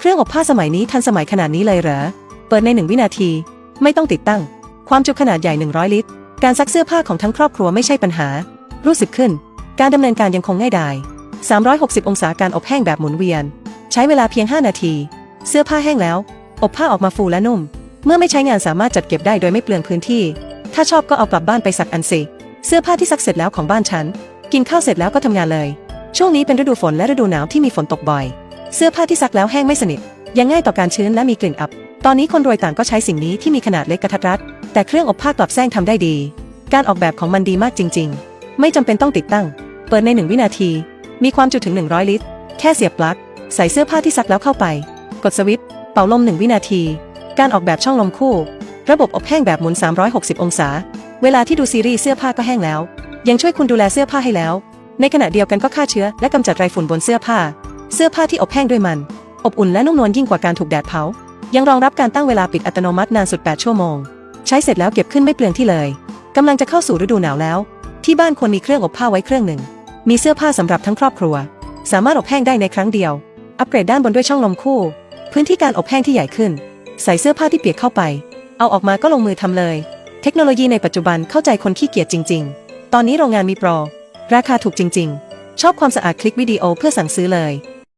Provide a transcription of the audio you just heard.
เครื่องอบผ้าสมัยนี้ทันสมัยขนาดนี้เลยเหรอ เปิดในหนึ่งวินาที ไม่ต้องติดตั้ง ความจุขนาดใหญ่ 100 ลิตร การซักเสื้อผ้าของทั้งครอบครัวไม่ใช่ปัญหา รู้สึกขึ้น การดำเนินการยังคงง่ายดาย 360 องศาการอบแห้งแบบหมุนเวียน ใช้เวลาเพียง 5 นาที เสื้อผ้าแห้งแล้ว อบผ้าออกมาฟูและนุ่ม เมื่อไม่ใช้งานสามารถจัดเก็บได้โดยไม่เปลืองพื้นที่ ถ้าชอบก็เอากลับบ้านไปซักอันสิ เสื้อผ้าที่ซักเสร็จแล้วของบ้านฉัน กินข้าวเสร็จแล้วก็ทำงานเลย ช่วงนี้เป็นฤดูฝนและฤดูหนาวที่มีฝนตกบ่อย เสื้อผ้าที่ซักแล้วแห้งไม่สนิท ยังง่ายต่อการชื้นและมีกลิ่นอับ ตอนนี้คนรวยต่างก็ใช้สิ่งนี้ที่มีขนาดเล็กกระทัดรัด แต่เครื่องอบผ้ากลับแซงทำได้ดี การออกแบบของมันดีมากจริง ๆ ไม่จำเป็นต้องติดตั้ง เปิดในหนึ่งวินาที มีความจุถึง 100 ลิตร แค่เสียบปลั๊ก ใส่เสื้อผ้าที่ซักแล้วเข้าไป กดสวิตช์เป่าลมหนึ่งวินาที การออกแบบช่องลมคู่ ระบบอบแห้งแบบหมุน 360 องศา เวลาที่ดูซีรีส์เสื้อผ้าก็แห้งแล้ว ยังช่วยคุณดูแลเสื้อผ้าให้แล้ว ในขณะเดียวกันก็ฆ่าเชื้อและกำจัดไรฝุ่นบนเสื้อผ้า เสื้อผ้าที่อบแห้งด้วยมัน อบอุ่นและนุ่มนวลยิ่งกว่าการถูกแดดเผา ยังรองรับการตั้งเวลาปิดอัตโนมัตินานสุด 8 ชั่วโมง ใช้เสร็จแล้วเก็บขึ้นไม่เปลืองที่เลยกำลังจะเข้าสู่ฤดูหนาวแล้ว ที่บ้านควรมีเครื่องอบผ้าไว้เครื่องหนึ่ง มีเสื้อผ้าสำหรับทั้งครอบครัว สามารถอบแห้งได้ในครั้งเดียว อัปเกรดด้านบนด้วยช่องลมคู่ พื้นที่การอบแห้งที่ใหญ่ขึ้น ใส่เสื้อผ้าที่เปียกเข้าไป เอาออกมาก็ลงมือทำเลย เทคโนโลยีในปัจจุบันเข้าใจคนขี้เกียจจริง ๆ ตอนนี้โรงงานมีโปร ราคาถูกจริง ๆ ชอบความสะอาดคลิกวิดีโอเพื่อสั่งซื้อเลย